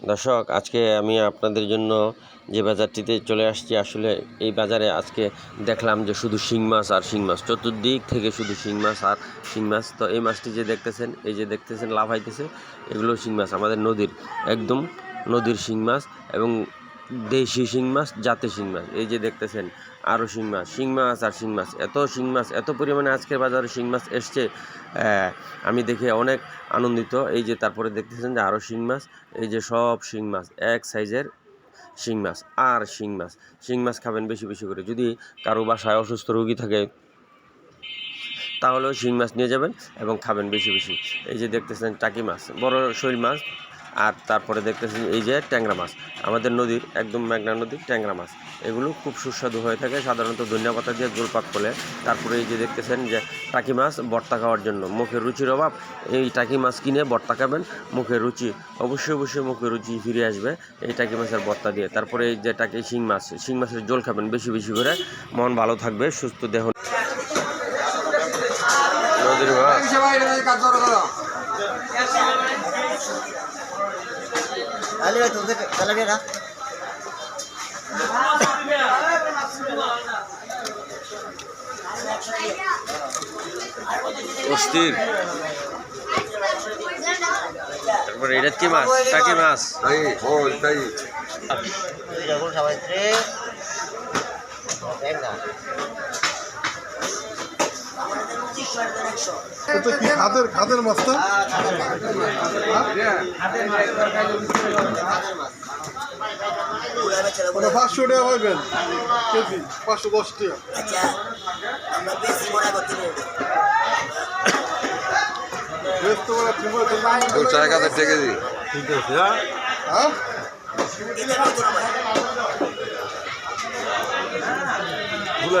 দর্শক, আজকে আমি আপনাদের জন্য যে বাজারটিতে চলে আসছি, আসলে এই বাজারে আজকে দেখলাম যে শুধু শিং মাছ আর শিং মাছ। চতুর্দিক থেকে শুধু শিং মাছ আর শিং মাছ। তো এই মাছটি যে দেখতেছেন, এই যে দেখতেছেন লাভ হইতেছে এগুলো শিং মাছ। আমাদের নদীর, একদম নদীর শিং মাছ এবং দেশি শিং মাছ জাতে শিং মাছ। এই যে দেখতেছেন আরও শিং মাছ শিং মাছ আর শিং মাছ। এত শিং মাছ, এত পরিমাণে আজকের বাজারে শিং মাছ এসছে। আমি দেখে অনেক আনন্দিত। এই যে তারপরে দেখতেছেন যে আরও শিং মাছ, এই যে সব শিং মাছ, এক সাইজের শিং মাছ আর শিং মাছ। শিং মাছ খাবেন বেশি বেশি করে। যদি কারও বাসায় অসুস্থ রোগী থাকে, তাহলেও শিং মাছ নিয়ে যাবেন এবং খাবেন বেশি বেশি। এই যে দেখতেছেন টাকি মাছ, বড় শৈল মাছ আর তারপরে দেখতেছেন এই যে ট্যাংরা মাছ। আমাদের নদীর, একদম মেঘনা নদীর ট্যাংরা মাছ। এগুলো খুব সুস্বাদু হয়ে থাকে, সাধারণত ধনিয়া পাতা দিয়ে জোলপাক করলে তারপরে এই যে দেখতেছেন যে টাকি মাছ বর্তা খাওয়ার জন্য। মুখের রুচির অভাব, এই টাকি মাছ কিনে বর্তা খাবেন, মুখের রুচি, অবশ্যই অবশ্যই মুখের রুচি ফিরে আসবে এই টাকি মাছের বর্তা দিয়ে। তারপরে এই যে টাকি শিং মাছ, শিং মাছের জল খাবেন বেশি বেশি করে। মন ভালো থাকবে, সুস্থ দেহ নদীর মাছ তাহলে ভাই তোদের তাহলে না অস্থির। তারপরে এটা কি মাছ? টাকি মাছ? তাই বল তাই। যখন সবাই রে দেখ না? কি খাদের খাদের মাছটা পাঁচশো টাকা পাইবেন কেজি পাঁচশো দশ টাকা। আচ্ছা আমরা বেশি মনে করতে পারব বেশ তোমার তোমার তোর চার কাছে টেকে দি হ্যাঁ এটা নতুন আমার বুঝে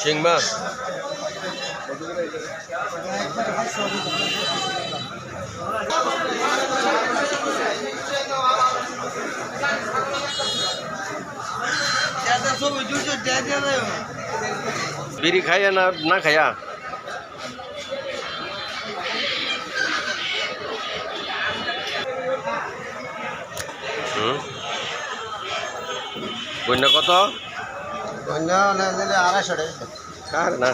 শিং মাছ? বিড়ি খাইয়া না না খাইয়া? বন্যা কত? অন্য আড়াইশো টাকা। না।